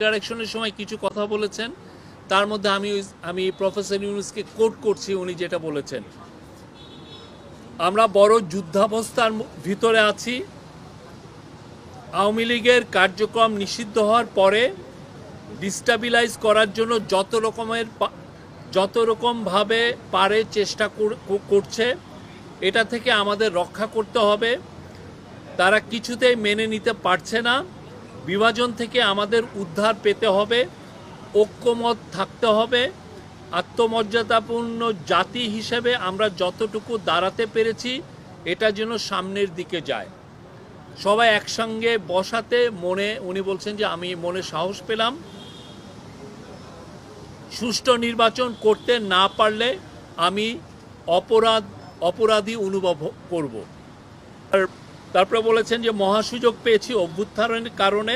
ইন্টারাকশনের সময় কিছু কথা বলেছেন। তার মধ্যে আমি আমি প্রফেসর ইউনুসকে কোট করছি, উনি যেটা বলেছেন। আমরা বড় যুদ্ধাবস্থার ভিতরে আছি। আওয়ামী লীগের কার্যক্রম নিষিদ্ধ হওয়ার পরে ডিস্টাবিলাইজ করার জন্য যত রকমের যত রকমভাবে পারে চেষ্টা কর- কর- করছে, এটা থেকে আমাদের রক্ষা করতে হবে। তারা কিছুতেই মেনে নিতে পারছে না। বিভাজন থেকে আমাদের উদ্ধার পেতে হবে, ঐক্যমত থাকতে হবে, আত্মমর্যাদাপূর্ণ জাতি হিসেবে আমরা যতটুকু দাঁড়াতে পেরেছি, এটা যেন সামনের দিকে যায়। সবাই একসঙ্গে বসাতে মনে, উনি বলছেন যে আমি মনে সাহস পেলাম। সুষ্ঠু নির্বাচন করতে না পারলে আমি অপরাধ, অপরাধী অনুভব করব। আর তারপরে বলেছেন যে মহাসুযোগ পেয়েছি অভ্যুত্থানের কারণে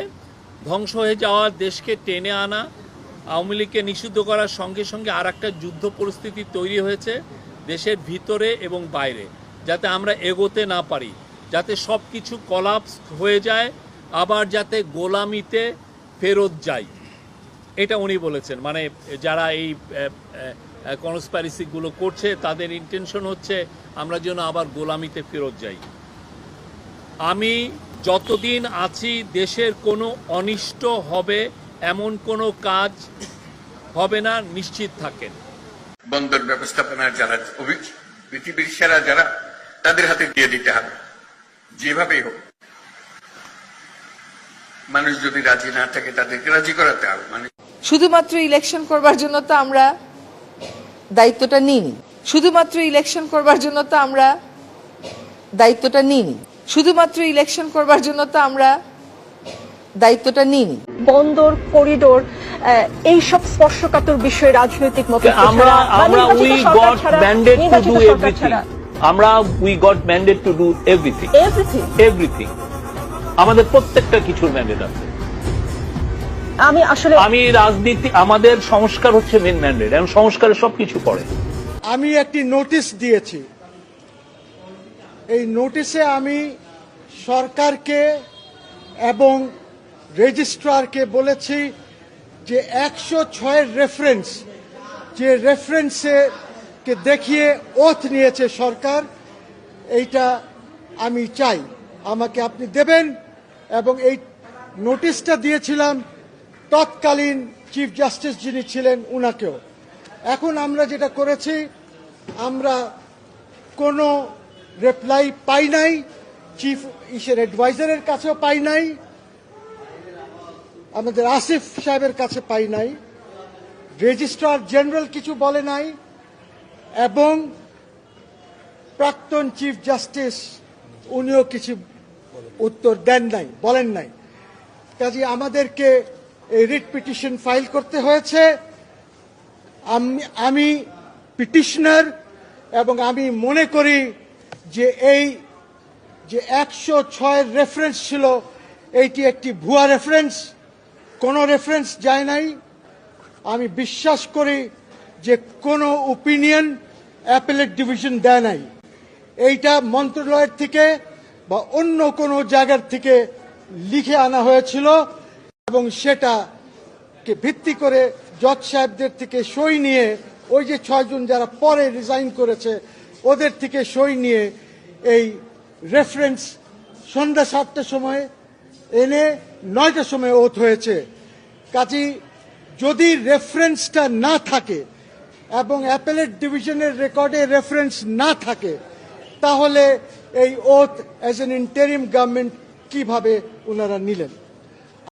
ধ্বংস হয়ে যাওয়া দেশকে টেনে আনা, আওয়ামী লীগকে নিষিদ্ধ করার সঙ্গে সঙ্গে আর একটা যুদ্ধ পরিস্থিতি তৈরি হয়েছে দেশের ভিতরে এবং বাইরে, যাতে আমরা এগোতে না পারি, যাতে সব কিছু কলাপস হয়ে যায়, আবার যাতে গোলামিতে ফেরত যাই। এটা উনি বলেছেন। মানে যারা এই কনস্পাইরেসিগুলো করছে, তাদের ইন্টেনশন হচ্ছে আমরা যেন আবার গোলামিতে ফেরত যাই। আমি যতদিন আছি দেশের কোনো অনিষ্ট হবে এমন কোনো কাজ হবে না নিশ্চিত থাকেন। বন্দর ব্যবস্থাপনার যারা অভি- পৃথিবীর সেরা যারা তাদের হাতে দিয়ে দিতে হবে। যেভাবেই হোক। মানুষ যদি রাজি না থাকে তাদেরকে রাজি করাতে হবে। মানে শুধুমাত্র ইলেকশন করবার জন্য তো আমরা দায়িত্বটা নিইনি। শুধুমাত্র ইলেকশন করবার জন্য তো আমরা দায়িত্বটা নিইনি। শুধুমাত্র ইলেকশন করবার জন্য তো আমরা দায়িত্বটা নিইনি। বন্দর করিডোর এই সব স্পর্শকাতর বিষয়ে রাজনৈতিক মতৈক্য আমরা আমরা we got mandate to do everything. আমরা we got mandate to do everything Everything. Everything আমাদের প্রত্যেকটা কিছুর ম্যান্ডেট আছে। আমি আসলে আমি রাজনীতি আমাদের সংস্কার হচ্ছে মেন ম্যান্ডেট এবং সংস্কারে সবকিছু পড়ে। আমি একটি নোটিশ দিয়েছি। এই নোটিশে আমি সরকারকে এবং রেজিস্ট্রারকে বলেছি যে একশো ছয়ের রেফারেন্স যে রেফারেন্সে কে দেখিয়ে ওথ নিয়েছে সরকার, এইটা আমি চাই। আমাকে আপনি দেবেন এবং এই নোটিশটা দিয়েছিলাম তৎকালীন চিফ জাস্টিস যিনি ছিলেন উনাকেও। এখন আমরা যেটা করেছি, আমরা কোনো রিপ্লাই পাই নাই চিফ ইসের অ্যাডভাইজারের কাছেও পাই নাই, আমাদের আসিফ সাহেবের কাছে পাই নাই রেজিস্ট্রার জেনারেল কিছু বলে নাই, এবং প্রাক্তন চিফ জাস্টিস উনিও কিছু উত্তর দেন নাই, বলেন নাই। কাজে আমাদেরকে এই রিট পিটিশন ফাইল করতে হয়েছে। আমি পিটিশনার এবং আমি মনে করি যে এই, যে একশো ছয়ের রেফারেন্স ছিল, এইটি একটি ভুয়া রেফারেন্স কোনো রেফারেন্স যায় নাই। আমি বিশ্বাস করি যে কোনো ওপিনিয়ন অ্যাপেলেট ডিভিশন দেয় নাই। এইটা মন্ত্রণালয়ের থেকে বা অন্য কোনো জায়গার থেকে লিখে আনা হয়েছিল এবং সেটাকে ভিত্তি করে জজ সাহেবদের থেকে সই নিয়ে ওই যে ছয়জন যারা পরে রিজাইন করেছে ওদের থেকে সই নিয়ে এই রেফারেন্স সন্ধ্যা সাতটার সময় এনে নয়টার সময় ওথ হয়েছে। কাজী, যদি রেফারেন্সটা না থাকে এবং অ্যাপেলেট ডিভিশনের রেকর্ডে রেফারেন্স না থাকে, তাহলে এই oath as an interim government কীভাবে ওনারা নিলেন?